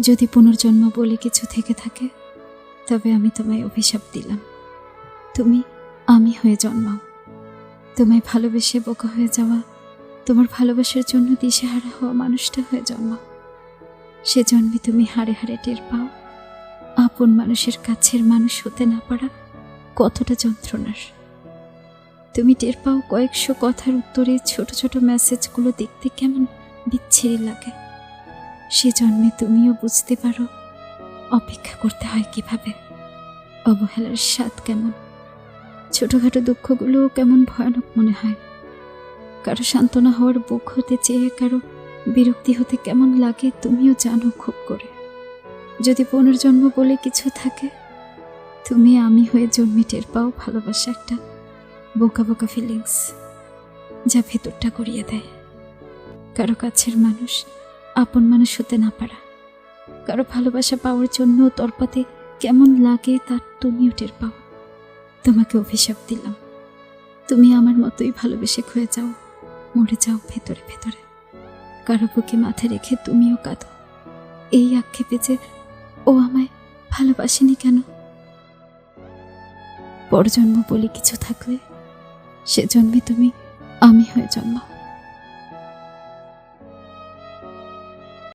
যদি পুনর্জন্ম বলে কিছু থেকে থাকে, তবে আমি তোমায় অভিশাপ দিলাম। তুমি আমি হয়ে জন্মাও। তোমায় ভালোবেসে বোকা হয়ে যাওয়া, তোমার ভালোবাসার জন্য দিশেহারা হওয়া মানুষটা হয়ে জন্মাও। সে জন্মে তুমি হাড়ে হাড়ে টের পাও। আপন মানুষের কাছের মানুষ হতে না পারা কতটা যন্ত্রণার। তুমি টের পাও কয়েকশো কথার উত্তরে ছোট ছোট মেসেজগুলো দেখতে কেমন বিচ্ছিরি লাগে। সে জন্মে তুমিও বুঝতে পারো অপেক্ষা করতে হয় কীভাবে। অবহেলার স্বাদ কেমন? ছোটখাটো দুঃখগুলোও কেমন ভয়ানক মনে হয়? কারও সান্ত্বনা হওয়ার বুক হতে চেয়ে কারও বিরক্তি হতে কেমন লাগে তুমিও জানো খুব করে। যদি পুনর্জন্ম বলে কিছু থাকে, তুমি আমি হয়ে জন্মে টের পাও ভালোবাসা একটা বোকা বোকা ফিলিংস যা ভেতরটা করিয়ে দেয়। কারও কাছের মানুষ আপন মানুষ হতে না পারা। কারও ভালোবাসা পাওয়ার জন্য তরপাতে কেমন লাগে তার তুমিও টের পাও। তোমাকে অভিশাপ দিলাম। তুমি আমার মতোই ভালোবেসে ক্ষয়ে যাও, মরে যাও ভেতরে ভেতরে। কারও বুকে মাথা রেখে তুমিও কাঁদো। এই আক্ষেপে যে ও আমায় ভালোবাসেনি কেন? পরজন্ম বলে কিছু থাকলে সে জন্মে তুমি আমি হয়ে জন্মাও।